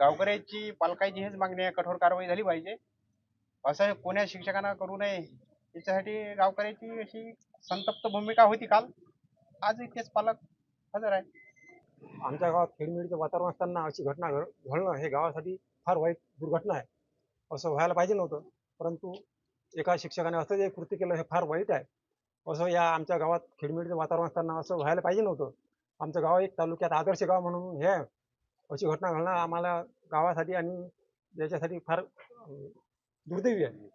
गावकऱ्याची पालकाची हेच मागणी आहे. कठोर कारवाई झाली पाहिजे. असं कोण्या शिक्षकांना करू नये याच्यासाठी गावकऱ्याची अशी संतप्त भूमिका होती काल. आजही तेच पालक हजर आहे आमच्या गावात खेळमेळीचं वातावरण असताना अशी घटना घड घडणं हे गावासाठी फार वाईट दुर्घटना आहे. असं व्हायला पाहिजे नव्हतं. परंतु एका शिक्षकाने असं जे कृत्य केलं हे फार वाईट आहे. असं या आमच्या गावात खेळमेळीचं वातावरण असताना असं व्हायला पाहिजे नव्हतं. आमचं गाव एक तालुक्यात आदर्श गाव म्हणून हे आहे. अशी घटना घडणं आम्हाला गावासाठी आणि याच्यासाठी फार दुर्दैवी आहे.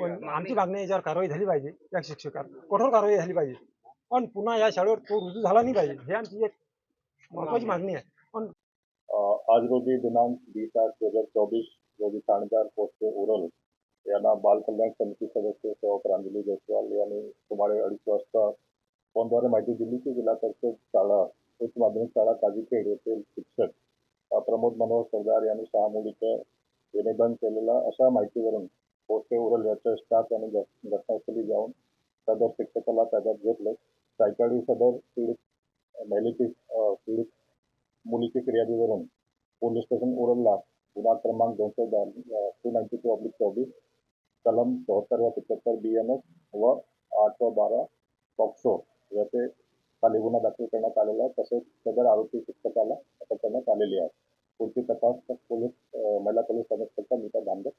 पण आमची मागणी आहे, याच्यावर कारवाई झाली पाहिजे या शिक्षकावर. कठोर कारवाई झाली पाहिजे. पण पुन्हा या शाळेवर तो रुजू झाला नाही पाहिजे. हे आमची एक महत्वाची मागणी आहे. अ, आज रोजी दिनांक वीस आठ दोन हजार चोवीस रोजी ठाणेदार पोस्टे उरल यांना बाल कल्याण समिती सदस्य सेवा प्रांजली जयस्वाल यांनी सुमारे अडीच वाजता फोनद्वारे माहिती दिली की जिल्हा परिषद शाळा उच्च माध्यमिक शाळा काजीखेड येथील शिक्षक प्रमोद मनोहर सरदार यांनी सहा मुलीचं विनिबंध केलेला अशा माहितीवरून पोस्टे उरल याच्या स्टाफ यांनी घटनास्थळी जाऊन सदर शिक्षकाला ताब्यात घेतलं. सायकाळी सदर पीडित महिलेची पीडित मुलीची फिर्यादीवरून पोलीस स्टेशन उरलला गुन्हा क्रमांक दोनशे टू नाईन्टी टू ऑब्लिक चोवीस कलम चौहत्तर व पंच्याहत्तर बी एन एस व आठ व बारा पॉक्सो याचे खाली गुन्हा दाखल करण्यात आलेला आहे. तसेच सदर आरोपी शिक्षकाला अटक करण्यात आलेली आहे. पुढची तपास पोलीस महिला पोलीस कमिशनरचा मीटर बांधत